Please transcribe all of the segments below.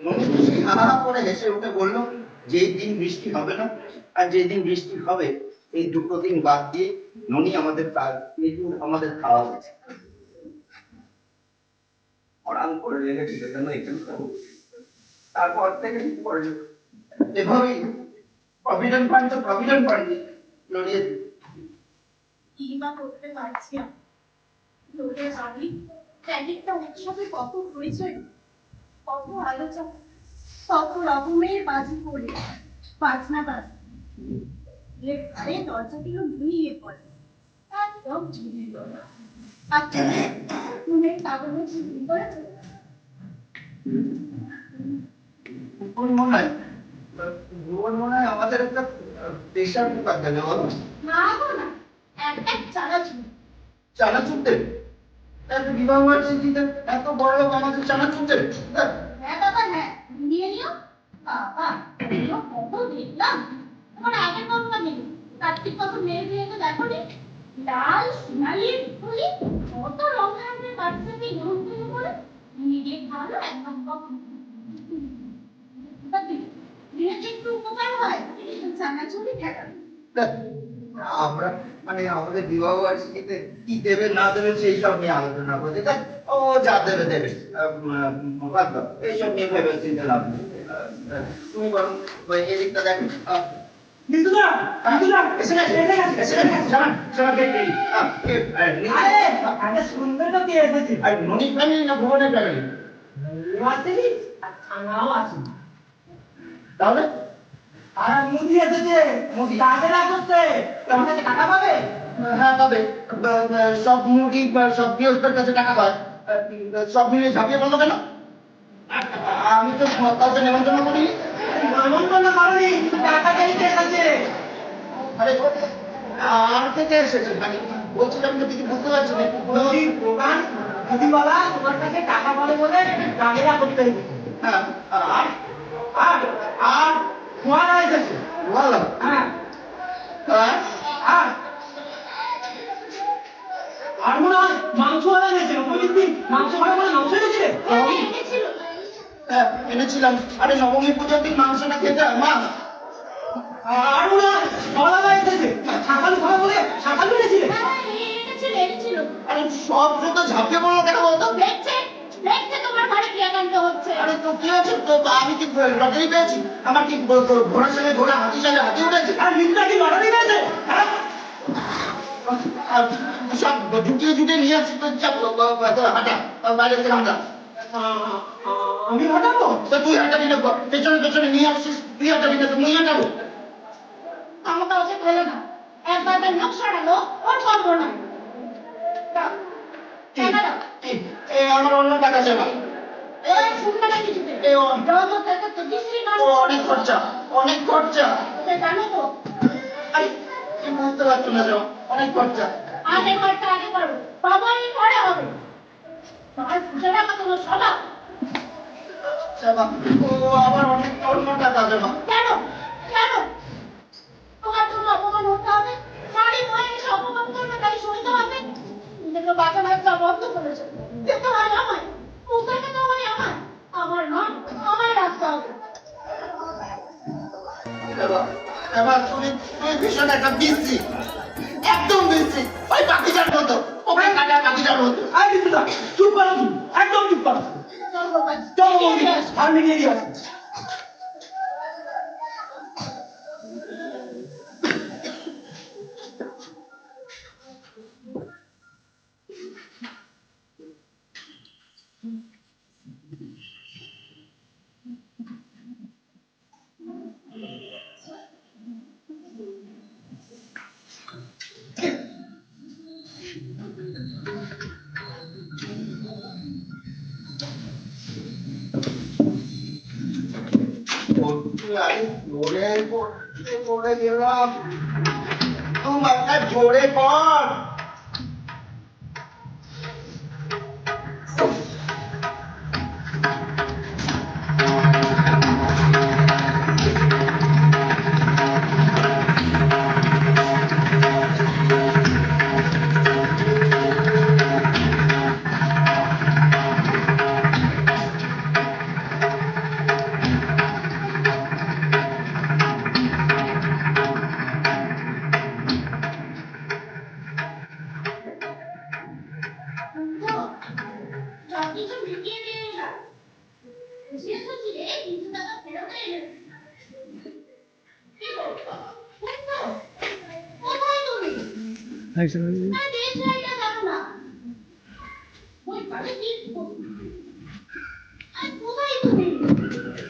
ননি হা হা করে হেসে উঠে বলল যেই দিন বৃষ্টি হবে না আর যেই দিন বৃষ্টি হবে এই দুটো দিন বাদ দিয়ে ননি আমাদের আমাদের খাওয়া হয়েছে করে রেখেছিল তারপর থেকে ঠিক এভাবেই প্রভিডেন্ট ফান্ড তো প্রভিডেন্ট ফান্ড নড়িয়ে দিল। করতে পারছি আমি? লোকের বাড়ি এক একটা উৎসবে কত হয়েছে কত আলোচনা কত রকমের বাজি পড়ে বাজনা বাজ। আরে দরজাগুলো ধুইয়ে পড়ে। একদম আচ্ছা কাগজে করে মনে হয় ভুবন মনে হয় আমাদের একটা প্রেশার কুকার দেবে বলো। না গো না একটা চারা চানাচুর দেবে? এত বিবাহ বার্ষিকীতে এত বড় লোক আমাদের চানাচুর দেবে হ্যাঁ। বাবা হ্যাঁ। নিয়ে নিও। বাবা কত দেখলাম। তোমার আগের কথা নেই কার্তিক কত মেয়ে দেখো নি। লাল সোনালি ফুলি কত রং থাকবে বাচ্চাকে গ্রহণ করে। নিজে ভালো একদম কম একটু উপকার হয়? চানাচুরি খেলা আমরা মানে আমাদের বিবাহ বার্ষিকীতে কি দেবে না দেবে সেই সব নিয়ে আলোচনা করতে তাই ও যা দেবে দেবে। এইসব নিয়ে ভেবে চিন্তা লাভ নেই। তুমি বরং ওই এদিকটা দেখো। বিন্দুদা বিন্দুদা এসে গেছে এসে গেছে এসে গেছে, শোনো, শোনো, কে- কে- আহ, কে- আহ, নি- আরে একটা সুন্দর তো কে এসেছে? আর ননির ফ্যামিলি না ভুবনের ফ্যামিলি? মাসেরি আর থানাও আছে। তাহলে আর মুদি এসেছে মুদি কাজে লাগছে তোমার টাকা পাবে? হ্যাঁ আহ, সব মুরগি সব গৃহস্থের কাছে টাকা পায়। সব মিলে ঝাঁপিয়ে পড়ল কেন? আমি তো কাউকে নেমন্তন্ন করিনি। নিমন্ত্রণ করনি টাকা চাইতে এসেছে? আরে আর থেকে এসেছে? মানে বলছিলাম কিছু বুঝতে পারছি না। দোকান মুদিওয়ালা তোমার কাছে টাকা পাবে বলে কাজেরা করতে হ্যাঁ আর আর আর ভালো হ্যাঁ। আর মনে হয় মাংস ওরা এনেছিল প্রতিদিন দিন। মাংস ভাড়া বলে মাংস এনেছিলে হ্যাঁ, এনেছিলাম। আরে নবমী পুজোর দিন মাংসটা খেতে মা। আর মনে হয় সকাল বলে সকাল এনেছিলে? এনেছিল এনেছিল। আরে সব শুধু ঝাঁপিয়ে পড়ল কেন বলতো? দেখছে তো কি আছে তো তো আমি কি লটারি পেয়েছি? আমার কি ঘোড়ার সঙ্গে ঘোড়া হাতির সঙ্গে হাতি উঠেছে? আর কি লটারি পেয়েছে? হ্যাঁ? সব ঢুকিয়ে ঢুকিয়ে নিয়ে আসছি তো হাঁটা বাইরে থেকে হাঁটা। আ- আ- আমি হটাবো? তো তুই হাঁটাবি না পেছনে পেছনে নিয়ে আসছিস তুই হাঁটাবি না তো মুই হাঁটাবো। আমাকে ওকে বলে না। একবার তার নখ সরালো ওর করব না আমার অন্য টাকা সেবা অনেক খরচা অনেক খরচা। জানো তো। বুঝতে পারছ না তো অনেক খরচা। আগে আগে করো। বাবারই পরে হবে। ও আবার অনেক অন্য টাকা কেন? কেন? তোমার জন্য অপমান হতে হবে। নারী হয়ে এসে অপমান করবে তাই হবে। দেখো বাচ্চা বাচ্চা বন্ধ করেছে। যেতে হয়। আমায় মুখে খেতে আমায় আমার নয় আমায় রাখতে হবে। সেবা তুমি তুমি ভীষণ একটা বিশ্রী একদম বিশ্রী ওই পাখিটার মতো ওকে কাটা পাখিটার মতো আর চুপ করো একদম চুপ করো। চল বাবা চলো বৌদি আর মিলিয়ে দিয়ে আসো। আরে জোরে পড়তে はい、それ。Thank you.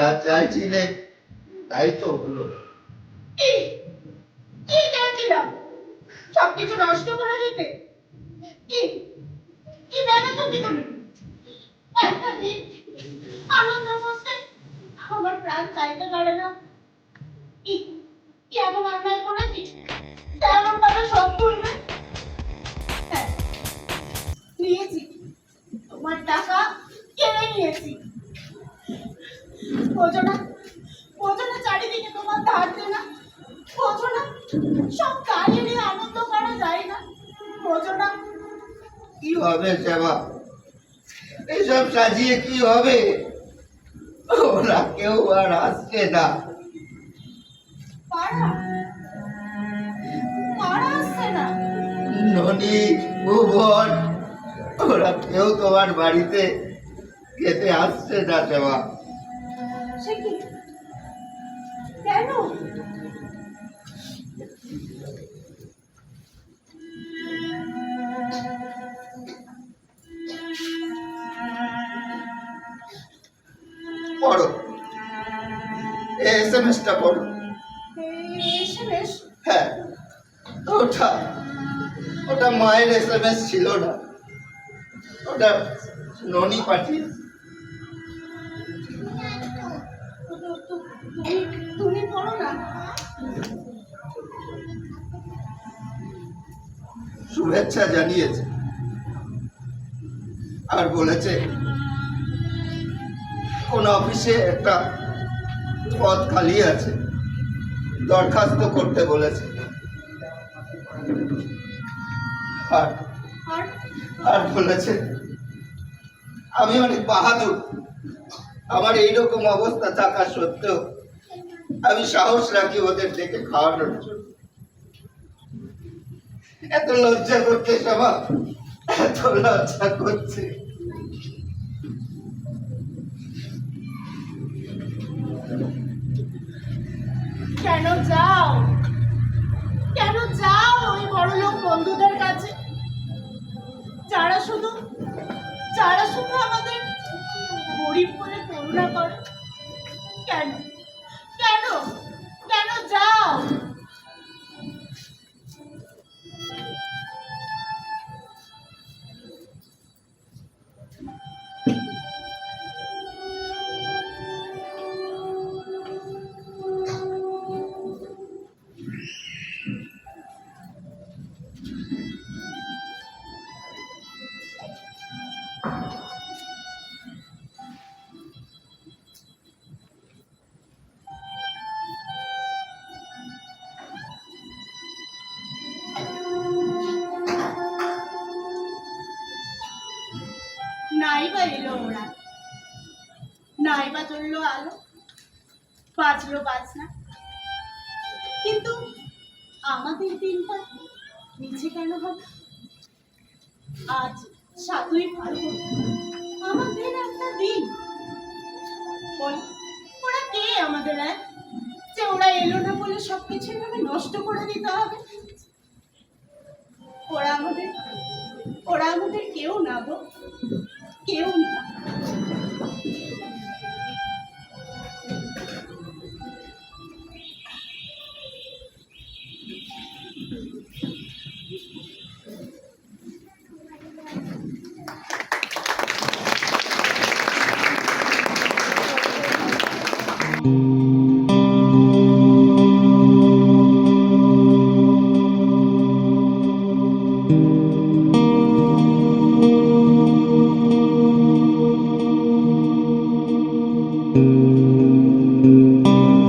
যা চাইছিলে তাই তো হলো। কি? কি চেয়েছিলাম? সবকিছু নষ্ট করে দিতে কি? কি কি তুমি? দিন আনন্দের মধ্যে আমার প্রাণ চাইতে পারে না। কি? এমন অন্যায় করেছি? তেমন ভাবে সব করবে হ্যাঁ, নিয়েছি। তোমার টাকা কেড়ে নিয়েছি। বোঝো না বোঝো না চারিদিকে তোমার ধার দেনা বোঝো না সব গাড়ি নিয়ে আনন্দ করা যায় না। বোঝো না কি হবে সেবা এসব সাজিয়ে কি হবে? ওরা কেউ আর আসছে না। পাড়া পাড়া আসছে না? ননি ভুবন ওরা কেউ তোমার বাড়িতে খেতে আসছে না সেবা সে কি? কেন? পড়ো। এস এম এসটা পড়ো হ্যাঁ। ওটা ওটা মায়ের এস এম এস ছিল না। ওটা ননি পাঠিয়ে তুমি তুমি পড়ো না শুভেচ্ছা জানিয়েছে। আর বলেছে কোন অফিসে একটা পদ খালি আছে দরখাস্ত করতে বলেছে। আর আর? আর বলেছে আমি অনেক বাহাদুর। আমার এইরকম অবস্থা থাকা সত্ত্বেও আমি সাহস রাখি ওদের ডেকে খাওয়ানোর জন্য। এত লজ্জা করতে সবার এত লজ্জা করছে। নাই বা এলো ওরা। নাই বা আলো। বাজলো বাজনা। কিন্তু আমাদের দিনটা নিচে কেন হবে? আজ সাতই ফাল্গুন আমাদের একটা দিন। ওরা কে আমাদের এক যে ওরা এলো না বলে সবকিছু এভাবে নষ্ট করে দিতে হবে? ওরা আমাদের ওরা আমাদের কেউ না গো। কেউ না। you